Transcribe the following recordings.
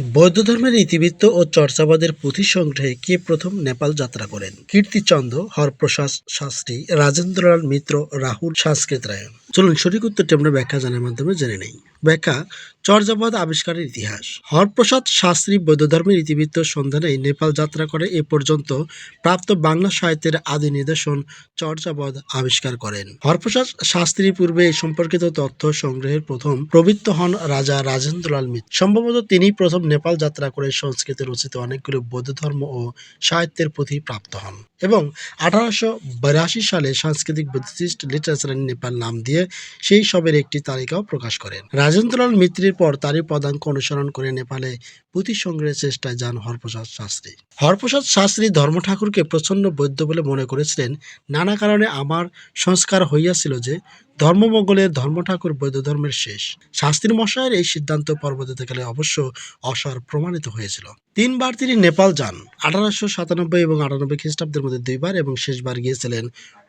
বৌদ্ধ ধর্মের ইতিবৃত্ত ও চর্চাবাদের পুঁথি সংগ্রহে কে প্রথম নেপাল যাত্রা করেন? কীর্তিচন্দ্র হরপ্রসাদ শাস্ত্রী, রাজেন্দ্রলাল মিত্র, রাহুল সংস্কৃত রায়। চলুন সঠিক উত্তরটি আমরা ব্যাখ্যা জানার মাধ্যমে জেনে নেই। ব্যাখ্যা, চর্যাপদ আবিষ্কারের ইতিহাস। হরপ্রসাদ শাস্ত্রী বৌদ্ধ ধর্মের ইতিবৃত্ত সন্ধানে নেপাল যাত্রা করে এ পর্যন্ত প্রাপ্ত বাংলা সাহিত্যের আদি নিদর্শন চর্যাপদ আবিষ্কার করেন। হরপ্রসাদ শাস্ত্রী পূর্বে সম্পর্কিত তথ্য সংগ্রহের প্রথম প্রবৃত্ত হন রাজা রাজেন্দ্রলাল মিত্র। সম্ভবত তিনি প্রথম নেপাল যাত্রা করে সংস্কৃতে রচিত অনেকগুলো বৌদ্ধ ধর্ম ও সাহিত্যের পুঁথি প্রাপ্ত হন। এবং আঠারোশো বিরাশি সালে সাংস্কৃতিক বুদ্ধিস্ট লিটারেচার ইন নেপাল নাম দিয়ে সেই সবের একটি তালিকাও প্রকাশ করেন। রাজেন্দ্রলাল মিত্রের পর তারই পদাঙ্ক অনুসরণ করে নেপালে পুঁথি সংগ্রহের চেষ্টায় যান হরপ্রসাদ শাস্ত্রী। হরপ্রসাদ শাস্ত্রী ধর্ম ঠাকুরকে প্রচণ্ড বৈদ্য বলে মনে করেছিলেন। নানা কারণে আমার সংস্কার হইয়াছিল যে, ধর্মমঙ্গলের ধর্ম ঠাকুর বৌদ্ধ ধর্মের শেষ। শাস্ত্রী মশাইয়ের এই সিদ্ধান্ত পরবর্তীকালে অবশ্য অসার প্রমাণিত হয়েছিল। তিনবার তিনি নেপাল যান। আঠারোশো সাতানব্বই এবং আটানব্বই খ্রিস্টাব্দের মধ্যে দুইবার এবং শেষবার গিয়েছিলেন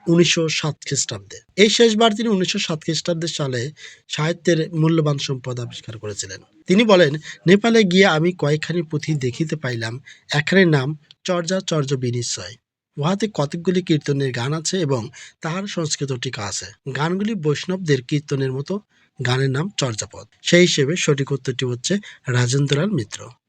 উনিশশো সাত খ্রিস্টাব্দে। এই শেষবার তিনি উনিশশো সাত খ্রিস্টাব্দের সালে সাহিত্যের মূল্যবান সম্পদ আবিষ্কার করেছিলেন। তিনি বলেন, নেপালে গিয়ে আমি কয়েকখানি পুঁথি দেখিতে পাইলাম, একখানের নাম চর্যা চর্য বিনিশ্চয় উহাতে কতকগুলি কীর্তনের গান আছে এবং তাহার সংস্কৃত টিকা আছে। গানগুলি বৈষ্ণবদের কীর্তনের মতো, গানের নাম চর্যাপদ। সেই হিসেবে সঠিক উত্তরটি হচ্ছে রাজেন্দ্রলাল মিত্র।